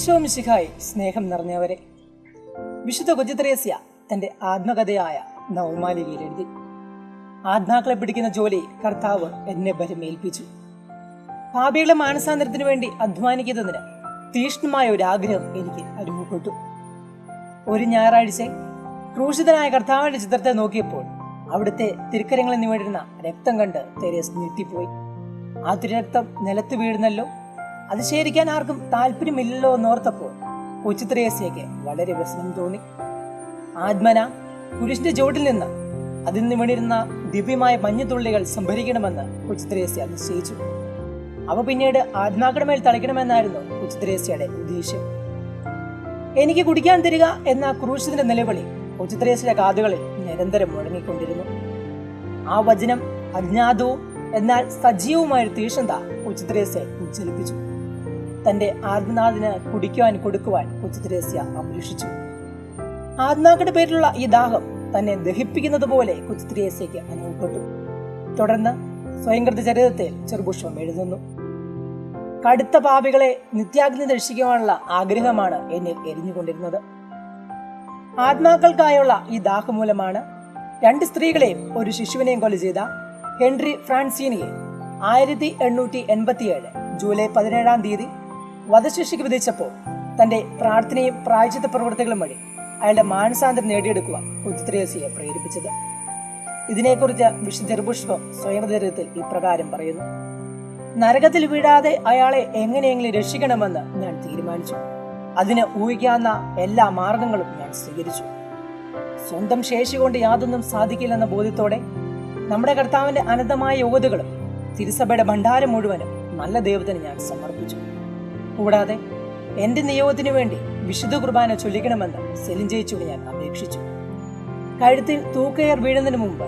ഈശോ മിശിഹായി സ്നേഹം നിറഞ്ഞവരെ. വിശുദ്ധ കൊച്ചിത്രേസ്യ തന്റെ ആത്മകഥയായ നവമാലികയിൽ എഴുതി ആത്മാക്കളെ പിടിക്കുന്ന ജോലി കർത്താവ് എന്നെ ഭരമേൽപ്പിച്ചു പാപികളുടെ മാനസാന്തരത്തിന് വേണ്ടി അധ്വാനിക്കുന്നതിന് തീഷ്ണമായ ഒരു ആഗ്രഹം എനിക്ക് അനുഭവപ്പെട്ടു ഒരു ഞായറാഴ്ച ക്രൂശിതനായ കർത്താവിന്റെ ചിത്രത്തെ നോക്കിയപ്പോൾ അവിടുത്തെ തിരുക്കരങ്ങളിൽ നിന്നിടുന്ന രക്തം കണ്ട് തെരേസ് ഞെട്ടിപ്പോയി. ആ തിരക്തം നിലത്ത് വീഴുന്നല്ലോ. അത് ശേഖരിക്കാൻ ആർക്കും താല്പര്യമില്ലല്ലോ എന്നോർത്തപ്പോൾ കൊച്ചു ത്രേസ്യയ്ക്ക് വളരെ വ്യസനം തോന്നി. ആത്മന കുരിശിന്റെ ചുവട്ടിൽ നിന്ന് അതിൽ നിന്ന് വീണിരുന്ന ദിവ്യമായ മഞ്ഞുതുള്ളികൾ സംഭരിക്കണമെന്ന് കൊച്ചു ത്രേസ്യ നിശ്ചയിച്ചു. അവ പിന്നീട് ആത്മാക്കട മേൽ തളിക്കണമെന്നായിരുന്നു കൊച്ചു ത്രേസ്യയുടെ ഉദ്ദേശ്യം. എനിക്ക് കുടിക്കാൻ തരിക എന്ന ക്രൂശിന്റെ നിലവിളി കൊച്ചുത്രേസ്യയുടെ കാതുകളിൽ നിരന്തരം മുഴങ്ങിക്കൊണ്ടിരുന്നു. ആ വചനം അജ്ഞാതവും എന്നാൽ സജീവമായ ഒരു തീഷ്ണത ഉജ്ജ്വലിപ്പിച്ചു തന്റെ ആത്മനാഥിന് കുടിക്കുവാൻ കൊടുക്കുവാൻ കൊച്ചു ത്രേസ്യ അപേക്ഷിച്ചു. ആത്മാക്കളുടെ പേരിലുള്ള ഈ ദാഹം തന്നെ ദഹിപ്പിക്കുന്നത് പോലെ കൊച്ചു ത്രേസ്യയ്ക്ക് അനുഭവപ്പെട്ടു. തുടർന്ന് സ്വയംകൃത ചരിതത്തിൽ ചെറുപുഷ്പം എഴുതുന്നു. കടുത്ത പാപികളെ നിത്യാഗ്നി ദർശിക്കുവാനുള്ള ആഗ്രഹമാണ് എന്നിൽ എരിഞ്ഞുകൊണ്ടിരുന്നത്. ആത്മാക്കൾക്കായുള്ള ഈ ദാഹം മൂലമാണ് രണ്ട് സ്ത്രീകളെയും ഒരു ശിശുവിനെയും കൊല ചെയ്ത ഹെൻറി ഫ്രാൻസീനിയെ ആയിരത്തി എണ്ണൂറ്റി എൺപത്തിയേഴ് ജൂലൈ പതിനേഴാം തീയതി വധശിക്ഷയ്ക്ക് വിധിച്ചപ്പോൾ തന്റെ പ്രാർത്ഥനയും പ്രായച്ചിത്ത പ്രവർത്തികളും വഴി അയാളുടെ മാനസാന്തരം നേടിയെടുക്കുവാൻ കുത്തിത്രേസിയെ പ്രേരിപ്പിച്ചത്. ഇതിനെക്കുറിച്ച് വിശുദ്ധർപുഷ്പം സ്വയംചരിതത്തിൽ ഇപ്രകാരം പറയുന്നു. നരകത്തിൽ വീഴാതെ അയാളെ എങ്ങനെയെങ്കിലും രക്ഷിക്കണമെന്ന് ഞാൻ തീരുമാനിച്ചു. അതിന് ഊഹിക്കാവുന്ന എല്ലാ മാർഗങ്ങളും ഞാൻ സ്വീകരിച്ചു. സ്വന്തം ശേഷി കൊണ്ട് യാതൊന്നും സാധിക്കില്ലെന്ന ബോധ്യത്തോടെ നമ്മുടെ കർത്താവിന്റെ അനന്തമായ യോഗ്യതകളും തിരുസഭയുടെ ഭണ്ഡാരം മുഴുവനും നല്ല ദൈവത്തിന് ഞാൻ സമർപ്പിച്ചു. കൂടാതെ എന്റെ നിയോഗത്തിനു വേണ്ടി വിശുദ്ധ കുർബാന ചൊല്ലിക്കണമെന്ന് സെലിഞ്ചയിച്ചോട് ഞാൻ അപേക്ഷിച്ചു. കഴുത്തിൽ തൂക്കയർ വീഴുന്നതിന് മുമ്പ്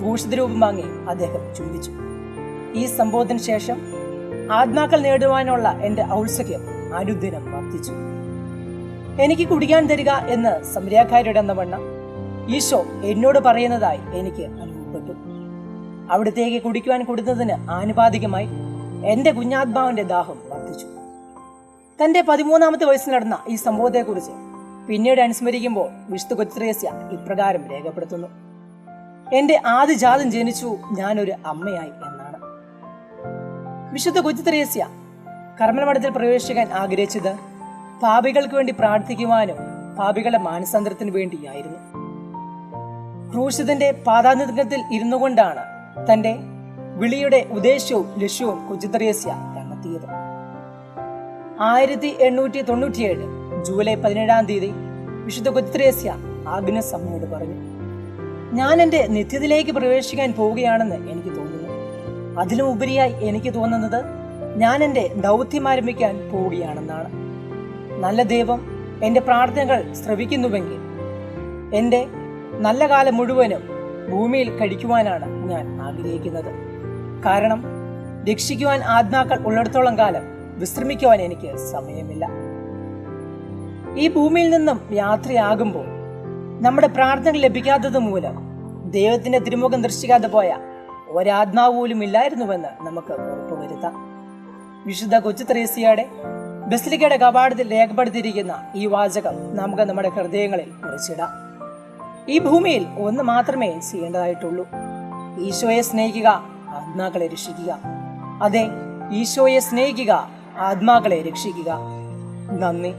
ഭൂഷിത രൂപം വാങ്ങി അദ്ദേഹം ചോദിച്ചു ഈ സംഭവത്തിന് ശേഷം ആത്മാക്കൾ നേടുവാനുള്ള എന്റെ ഔത്സഖ്യം അനുദിനം വർദ്ധിച്ചു. എനിക്ക് കുടിക്കാൻ തരിക എന്ന് സമര്യാക്കാരുടെ എന്ന വണ്ണം ഈശോ എന്നോട് പറയുന്നതായി എനിക്ക് അനുഭവപ്പെട്ടു അവിടത്തേക്ക് കുടിക്കുവാൻ കൊടുത്തതിന് ആനുപാതികമായി എന്റെ കുഞ്ഞാത്മാവിന്റെ ദാഹം വർദ്ധിച്ചു. തന്റെ പതിമൂന്നാമത്തെ വയസ്സിൽ നടന്ന ഈ സംഭവത്തെക്കുറിച്ച് പിന്നീട് അനുസ്മരിക്കുമ്പോൾ വിശുദ്ധ കൊച്ചിത്രേസ്യ ഇപ്രകാരം രേഖപ്പെടുത്തുന്നു. എന്റെ ആദ്യ ജാതം ജനിച്ചു ഞാനൊരു അമ്മയായി എന്നാണ്. വിശുദ്ധ കൊച്ചിത്രേസ്യ കർമ്മമഠത്തിൽ പ്രവേശിക്കാൻ ആഗ്രഹിച്ചത് പാപികൾക്ക് വേണ്ടി പ്രാർത്ഥിക്കുവാനും പാപികളുടെ മാനസാന്തരത്തിനു വേണ്ടിയായിരുന്നു. ക്രൂശിതന്റെ പാതാന്തത്തിൽ ഇരുന്നു കൊണ്ടാണ് തന്റെ വിളിയുടെ ഉദ്ദേശവും ലക്ഷ്യവും കൊച്ചിത്രേസ്യ ആയിരത്തി എണ്ണൂറ്റി തൊണ്ണൂറ്റിയേഴ് ജൂലൈ പതിനേഴാം തീയതി വിശുദ്ധ കൊച്ചിത്രേസ്യ ആഗ്നസ് അമ്മയോട് പറഞ്ഞു ഞാൻ എന്റെ നിത്യത്തിലേക്ക് പ്രവേശിക്കാൻ പോവുകയാണെന്ന് എനിക്ക് തോന്നുന്നു. അതിലും ഉപരിയായി എനിക്ക് തോന്നുന്നത് ഞാൻ എന്റെ ദൗത്യം ആരംഭിക്കാൻ പോവുകയാണെന്നാണ്. നല്ല ദൈവം എന്റെ പ്രാർത്ഥനകൾ ശ്രവിക്കുന്നുവെങ്കിൽ എന്റെ നല്ല കാലം മുഴുവനും ഭൂമിയിൽ കഴിക്കുവാനാണ് ഞാൻ ആഗ്രഹിക്കുന്നത്. കാരണം രക്ഷിക്കുവാൻ ആത്മാക്കൾ ഉള്ളിടത്തോളം കാലം വിശ്രമിക്കുവാൻ എനിക്ക് സമയമില്ല. ഈ ഭൂമിയിൽ നിന്നും യാത്രയാകുമ്പോൾ നമ്മുടെ പ്രാർത്ഥന ലഭിക്കാത്തത് മൂലം ദൈവത്തിന്റെ തിരുമുഖം ദർശിക്കാതെ പോയ ഒരാത്മാവ് പോലും ഇല്ലായിരുന്നുവെന്ന് നമുക്ക് ഉറപ്പുവരുത്താം വിശുദ്ധ കൊച്ചു ത്രേസ്യയുടെ ബസിലിക്കയുടെ കപാടത്തിൽ രേഖപ്പെടുത്തിയിരിക്കുന്ന ഈ വാചകം നമുക്ക് നമ്മുടെ ഹൃദയങ്ങളിൽ കുറിച്ചിടാം. ഈ ഭൂമിയിൽ ഒന്ന് മാത്രമേ ചെയ്യേണ്ടതായിട്ടുള്ളൂ. ഈശോയെ സ്നേഹിക്കുക ആത്മാക്കളെ രക്ഷിക്കുക. അതെ ഈശോയെ സ്നേഹിക്കുക ആത്മാക്കളെ രക്ഷിക്കുക. നന്ദി.